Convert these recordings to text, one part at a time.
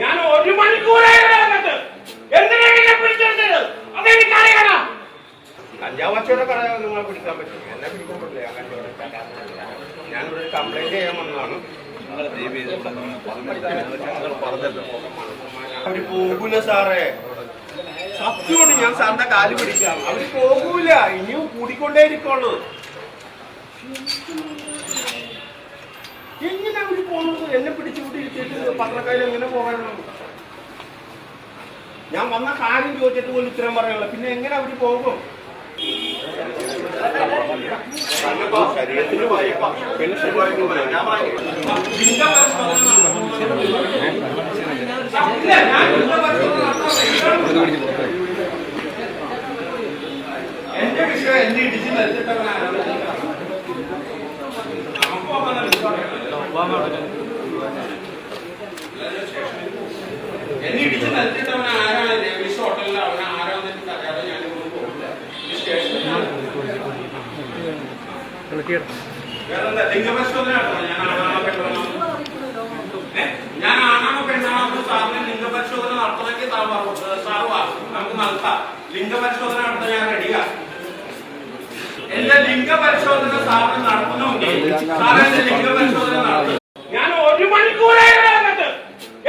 ഞാൻ ഒരു മണിക്കൂറായി കഞ്ചാവ് കച്ചവട കട നിങ്ങളെ പിടിക്കാൻ പറ്റും എന്നെ പിടിക്കാൻ പറ്റില്ല. കച്ചവടക്കാരനല്ല ഞാനിവിടെ കംപ്ലൈന്റ് ചെയ്യാൻ വന്നതാണ്. അവർ പോകൂല സാറേ. സത്യമുണ്ട് ഞാൻ സാറിന്റെ കാൽ പിടിക്കാം. അവർ പോകൂല. ഇനിയും കൂടിക്കൊണ്ടേ ഇരിക്കുള്ളൂ. എങ്ങനെ അവർ പോകുന്നത് എന്നെ പിടിച്ചു ഇരുത്തിയിട്ട് പത്രക്കാരിൽ എങ്ങനെ പോകാനാണ് ഞാൻ വന്ന കാര്യം ചോദിച്ചിട്ട് പോലും ഉത്തരം പറയാനുള്ള പിന്നെ എങ്ങനെ അവർ പോകും ശരീരത്തിന് എന്റെ വിഷയം എന്നെ ഇടിച്ച് നിരത്തിട്ടവനാണ് നമുക്ക് പോകാൻ എന്നെ ഇടിച്ച് നിരത്തിട്ടവൻ ആരാണ് രവീഷ് ഹോട്ടലിൽ അവൻ ആരാന്ന് അറിയാതെ ഇങ്ങോട്ട് പോകില്ല ഈ സ്റ്റേഷനിൽ വേറെന്താ? ലിംഗപരിശോധന നടത്തണം ഞാൻ ആണാണോ? ഞാൻ ആണാണോ പെണ്ണാണോ സാറിന് ലിംഗപരിശോധന നടത്തണമെങ്കിൽ താൻ പറഞ്ഞു. സാറ് വാ നമുക്ക് നടത്താം. ലിംഗപരിശോധന നടത്താൻ ഞാൻ റെഡിയാ എന്റെ ലിംഗപരിശോധന സാറിന് നടത്തണമെങ്കിൽ സാറ് ലിംഗപരിശോധന നടത്തും. ഞാൻ ഒരു മണിക്കൂറായി ഇവിടെ വന്നിട്ട്.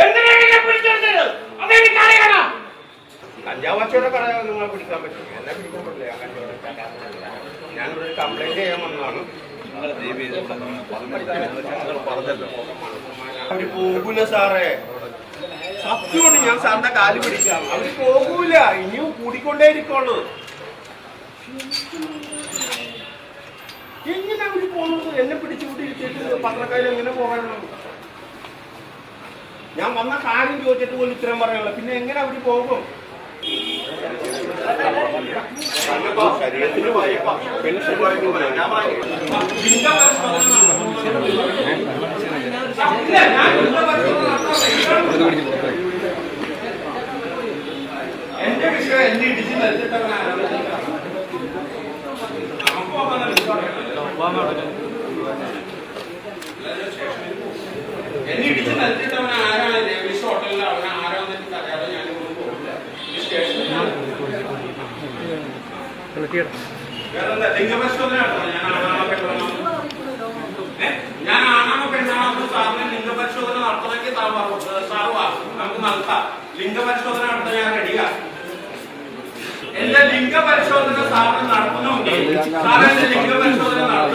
എന്തിനാ എന്നെ പിടിച്ചെടുത്തത്? അതെനിക്ക് അറിയണം കഞ്ചാവ് കച്ചവട കട നിങ്ങളെ പിടിക്കാൻ പറ്റും എന്നെ പിടിക്കാൻ പറ്റില്ല. ഞാൻ കച്ചവടക്കാരനല്ല ഞാനിവിടെ ഒരു കംപ്ലൈന്റ് ചെയ്യാൻ വന്നതാണ്. അവർ പോകൂല സാറേ. സത്യമുണ്ട് ഞാൻ സാറിന്റെ കാൽ പിടിക്കാം. അവർ പോകൂല. ഇനിയും കൂടിക്കൊണ്ടേ ഇരിക്കുള്ളൂ എങ്ങനെ അവർ പോകുന്നത്? എന്നെ പിടിച്ചുകൂട്ടി ഇരുത്തിയിട്ട് പത്രക്കാരിൽ എങ്ങനെ പോകാനാണ്? ഞാൻ വന്ന കാര്യം ചോദിച്ചിട്ട് പോലും ഇത്രയും പറയാനുള്ള. പിന്നെ എങ്ങനെ അവർ പോകും? എന്റെ വിഷയം എന്റെ ഇടിച്ചു പോകാൻ എന്നെ ഇടിച്ച് നിരത്തിട്ടവൻ ആരാണ്? രവീഷ് ഹോട്ടലിൽ അവൻ ആരാന്ന് അറിയാതെ ഞാൻ വേറെന്താ? ലിംഗപരിശോധന ഞാൻ ആണാണോ പെണ്ണാണോ? ഞാൻ സാറിന് ലിംഗപരിശോധന നടത്തണമെങ്കിൽ സാർ പറഞ്ഞു സാർ നമുക്ക് നടത്താം. ലിംഗപരിശോധന നടത്താൻ ഞാൻ എന്റെ ലിംഗപരിശോധന സാറിന് നടത്തുന്നുണ്ട്. സാറ് എന്റെ ലിംഗപരിശോധന നടത്തും